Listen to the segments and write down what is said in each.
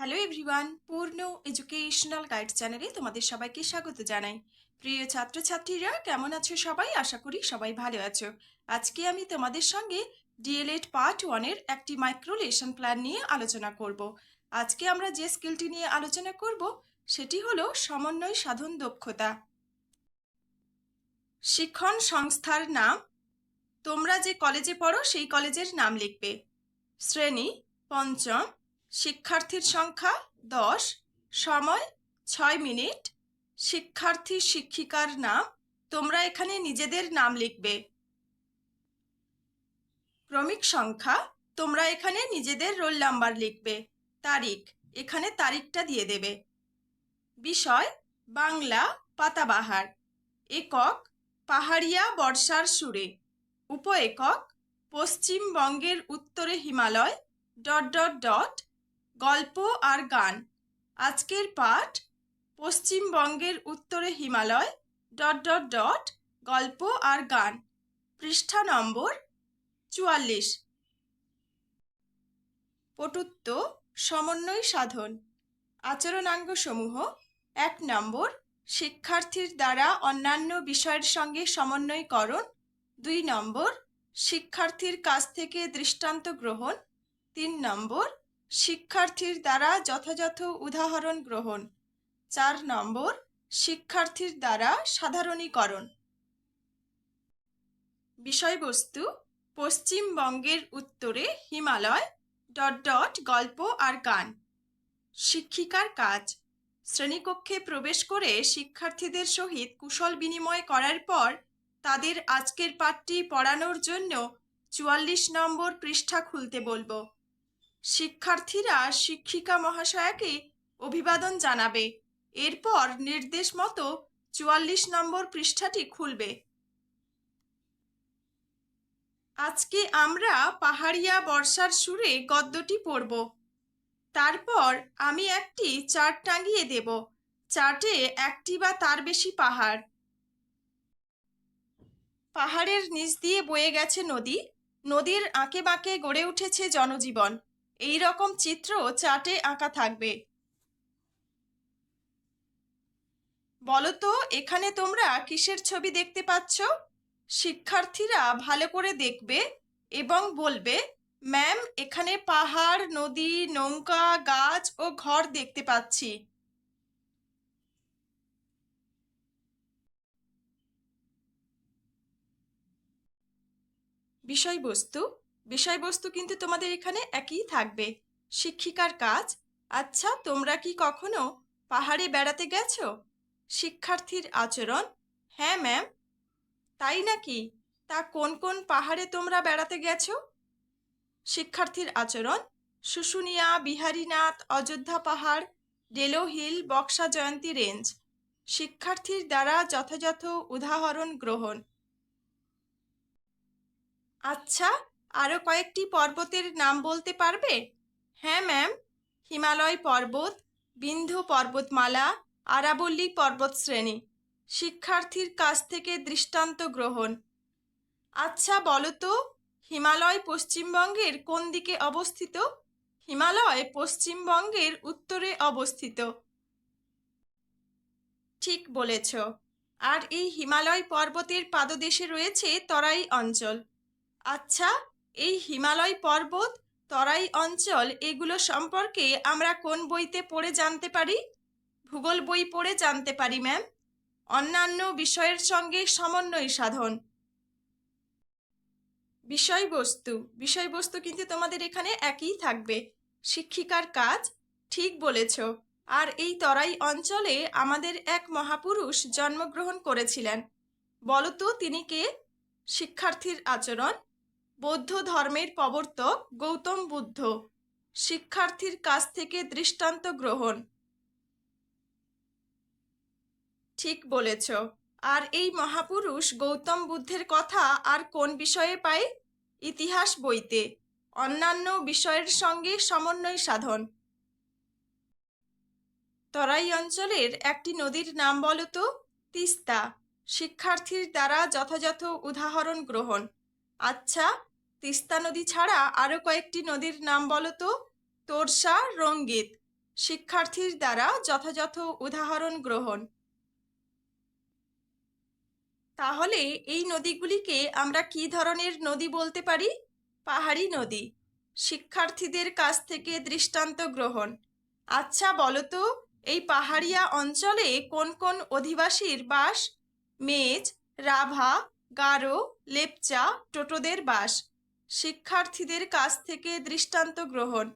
Hello everyone Purna educational guide চ্যানেলে তোমাদের সবাইকে স্বাগত জানাই। প্রিয় ছাত্রছাত্রীরা, কেমন আছো সবাই? আশা করি সবাই ভালো আছো। আজকে আমি তোমাদের সঙ্গে ডিএলএড পার্ট ওয়ানের একটি মাইক্রো লেসন প্ল্যান নিয়ে আলোচনা করব। আজকে আমরা যে স্কিলটি নিয়ে আলোচনা করব, সেটি হলো সমন্বয় সাধন দক্ষতা। শিক্ষণ সংস্থার নাম, তোমরা যে কলেজে পড়ো, সেই কলেজের নাম লিখবে। শ্রেণি, পঞ্চম শিক্ষার্থীর সংখ্যা দশ, সময় ছয় মিনিট। শিক্ষার্থী শিক্ষিকার নাম, তোমরা এখানে নিজেদের নাম লিখবে। ক্রমিক সংখ্যা, তোমরা এখানে নিজেদের রোল নাম্বার লিখবে। তারিখ, এখানে তারিখটা দিয়ে দেবে। বিষয়, বাংলা, পাতাবাহার। একক, পাহাড়িয়া বর্ষার সুরে। উপ একক পশ্চিমবঙ্গের উত্তরে হিমালয়, ডট ডট ডট গল্প আর গান। আজকের পাঠ, পশ্চিমবঙ্গের উত্তরে হিমালয়, ডট ডট ডট, গল্প আর গান। পৃষ্ঠা নম্বর চুয়াল্লিশ। পটুত্ব, সমন্বয় সাধন। আচরণাঙ্গসমূহ, এক নম্বর, শিক্ষার্থীর দ্বারা অন্যান্য বিষয়ের সঙ্গে সমন্বয়করণ। দুই নম্বর, শিক্ষার্থীর কাছ থেকে দৃষ্টান্ত গ্রহণ। তিন নম্বর শিক্ষার্থীর দ্বারা যথাযথ উদাহরণ গ্রহণ। চার নম্বর, শিক্ষার্থীর দ্বারা সাধারণীকরণ। বিষয়বস্তু, পশ্চিমবঙ্গের উত্তরে হিমালয়, ডট ডট, গল্প আর গান। শিক্ষিকার কাজ। শ্রেণীকক্ষে প্রবেশ করে শিক্ষার্থীদের সহিত কুশল বিনিময় করার পর তাদের আজকের পাঠটি পড়ানোর জন্য চুয়াল্লিশ নম্বর পৃষ্ঠা খুলতে বলব। শিক্ষার্থীরা শিক্ষিকা মহাশয়াকে অভিবাদন জানাবে। এরপর নির্দেশ মতো চুয়াল্লিশ নম্বর পৃষ্ঠাটি খুলবে। আজকে আমরা পাহাড়িয়া বর্ষার সুরে গদ্যটি পড়ব। তারপর আমি একটি চার্ট টাঙিয়ে দেব। চার্টে একটি বা তার বেশি পাহাড়। পাহাড়ের নিচ দিয়ে বয়ে গেছে নদী। নদীর আঁকে বাঁকে গড়ে উঠেছে জনজীবন। এই রকম চিত্র চাটে আঁকা থাকবে। বলতো, এখানে তোমরা কিসের ছবি দেখতে পাচ্ছ? শিক্ষার্থীরা ভালো করে দেখবে এবং বলবে, ম্যাম, এখানে পাহাড়, নদী, নৌকা, গাছ ও ঘর দেখতে পাচ্ছি। বিষয়বস্তু বিষয়বস্তু কিন্তু তোমাদের এখানে একই থাকবে। শিক্ষিকার কাজ। আচ্ছা তোমরা কি কখনো পাহাড়ে বেড়াতে গেছো? শিক্ষার্থীর আচরণ। হ্যাঁ ম্যাম। তাই নাকি? তা কোন কোন পাহাড়ে তোমরা বেড়াতে গেছো? শিক্ষার্থীর আচরণ। শুশুনিয়া, বিহারীনাথ, অযোধ্যা পাহাড় ডেলো হিল, বক্সা জয়ন্তী রেঞ্জ। শিক্ষার্থীর দ্বারা যথাযথ উদাহরণ গ্রহণ। আচ্ছা আরও কয়েকটি পর্বতের নাম বলতে পারবে? হ্যাঁ ম্যাম। হিমালয় পর্বত, বিন্ধু পর্বতমালা, আরাবল্লী পর্বতশ্রেণী। শিক্ষার্থীর কাছ থেকে দৃষ্টান্ত গ্রহণ। আচ্ছা বলো তো, হিমালয় পশ্চিমবঙ্গের কোন দিকে অবস্থিত? হিমালয় পশ্চিমবঙ্গের উত্তরে অবস্থিত। ঠিক বলেছ। আর এই হিমালয় পর্বতের পাদদেশে রয়েছে তরাই অঞ্চল। আচ্ছা এই হিমালয় পর্বত, তরাই অঞ্চল, এগুলো সম্পর্কে আমরা কোন বইতে পড়ে জানতে পারি? ভূগোল বই পড়ে জানতে পারি ম্যাম অন্যান্য বিষয়ের সঙ্গে সমন্বয় সাধন। বিষয়বস্তু। বিষয়বস্তু কিন্তু তোমাদের এখানে একই থাকবে। শিক্ষিকার কাজ, ঠিক বলেছ। আর এই তরাই অঞ্চলে আমাদের এক মহাপুরুষ জন্মগ্রহণ করেছিলেন। বলতো তিনি কে? শিক্ষার্থীর আচরণ। বৌদ্ধ ধর্মের প্রবর্তক গৌতম বুদ্ধ, শিক্ষার্থীর কাছ থেকে দৃষ্টান্ত গ্রহণ। ঠিক বলেছ। আর এই মহাপুরুষ গৌতম বুদ্ধের কথা আর কোন বিষয়ে পাই ইতিহাস বইতে। অন্যান্য বিষয়ের সঙ্গে সমন্বয় সাধন। তরাই অঞ্চলের একটি নদীর নাম বলো তো? তিস্তা। শিক্ষার্থীর দ্বারা যথাযথ উদাহরণ গ্রহণ। আচ্ছা তিস্তা নদী ছাড়া আরও কয়েকটি নদীর নাম বলো তো তোরসা, রঙ্গিত। শিক্ষার্থীর দ্বারা যথাযথ উদাহরণ গ্রহণ। তাহলে এই নদীগুলিকে আমরা কি ধরনের নদী বলতে পারি? পাহাড়ি নদী। শিক্ষার্থীদের কাছ থেকে দৃষ্টান্ত গ্রহণ। আচ্ছা বলো তো এই পাহাড়িয়া অঞ্চলে কোন কোন অধিবাসীর বাস? মেজ, রাভা, গারো, লেপচা, টোটোদের বাস। শিক্ষার্থীদের কাছ থেকে দৃষ্টান্ত গ্রহণ।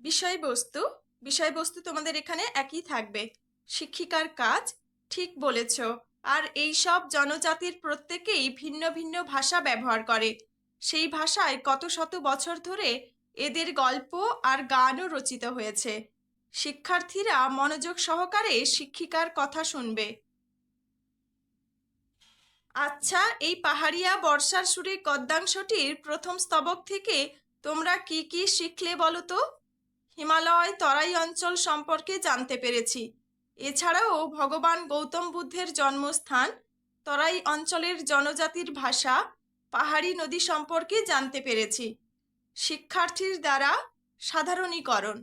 বিষয়বস্তু বিষয়বস্তু তোমাদের এখানে একই থাকবে। শিক্ষিকার কাজ ঠিক বলেছ, আর এই সব জনজাতির প্রত্যেকেই ভিন্ন ভিন্ন ভাষা ব্যবহার করে। সেই ভাষায় কত শত বছর ধরে এদের গল্প আর গানও রচিত হয়েছে। শিক্ষার্থীরা মনোযোগ সহকারে শিক্ষিকার কথা শুনবে। আচ্ছা এই পাহাড়িয়া বর্ষার সুরে গদ্যাংশটির প্রথম স্তবক থেকে তোমরা কি কি শিখলে বলো তো হিমালয় তরাই অঞ্চল সম্পর্কে জানতে পেরেছি। এছাড়াও ভগবান গৌতম বুদ্ধের জন্মস্থান, তরাই অঞ্চলের জনজাতির ভাষা, পাহাড়ি নদী সম্পর্কে জানতে পেরেছি। শিক্ষার্থীর দ্বারা সাধারণীকরণ।